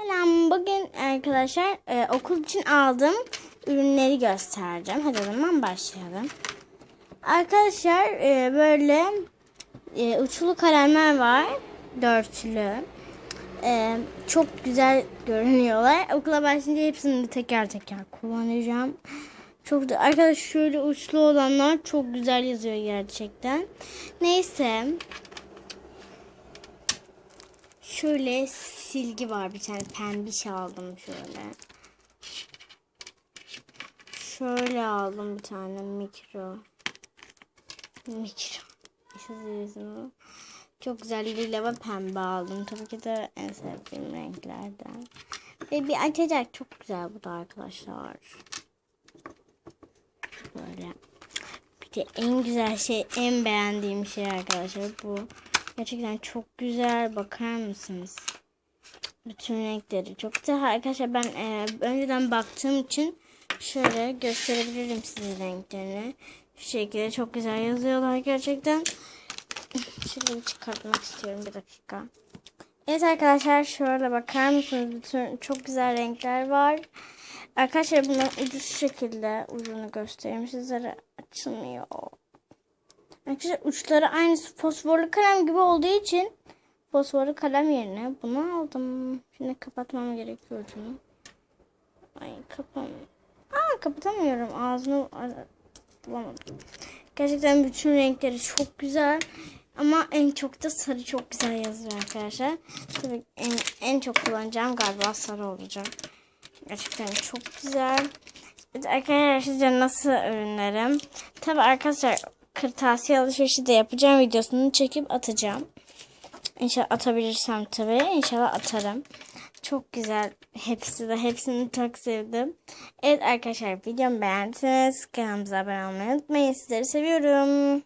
Selam. Bugün arkadaşlar e, okul için aldığım ürünleri göstereceğim. Hadi o zaman başlayalım. Arkadaşlar e, böyle e, uçlu kalemler var. Dörtlü. E, çok güzel görünüyorlar. Okula başlayınca hepsini teker teker kullanacağım. Çok da arkadaşlar şöyle uçlu olanlar çok güzel yazıyor gerçekten. Neyse. Şöyle silgi var bir tane pembiş aldım şöyle. Şöyle aldım bir tane mikro. Mikro. Çok güzel lila ve pembe aldım. Tabii ki de en sevdiğim renklerden. Ve bir açacak çok güzel bu da arkadaşlar. Böyle. Bir de en güzel şey, en beğendiğim şey arkadaşlar bu. Gerçekten çok güzel. Bakar mısınız? Bütün renkleri çok güzel. Arkadaşlar ben e, önceden baktığım için şöyle gösterebilirim size renklerini. Şu şekilde çok güzel yazıyorlar gerçekten. Şöyle çıkartmak istiyorum bir dakika. Evet arkadaşlar şöyle bakar mısınız? Bütün çok güzel renkler var. Arkadaşlar bunların ucu şekilde. Ucunu göstereyim sizlere. Açılmıyor. Arkadaşlar uçları aynı fosforlu kalem gibi olduğu için fosforlu kalem yerine bunu aldım. Şimdi kapatmam gerekiyor ucunu. Ay kapam. Aa kapatamıyorum. Ağzını bulamadım. Gerçekten bütün renkleri çok güzel. Ama en çok da sarı çok güzel yazıyor arkadaşlar. Tabii en, en çok kullanacağım galiba sarı olacak. Gerçekten çok güzel. Arkadaşlar sizce nasıl ürünlerim? Tabii arkadaşlar kırtasiye alışverişi de yapacağım videosunu çekip atacağım. İnşallah atabilirsem tabii. İnşallah atarım. Çok güzel. Hepsi de hepsini çok sevdim. Evet arkadaşlar videomu beğendiyseniz kanalımıza abone olmayı unutmayın. Sizleri seviyorum.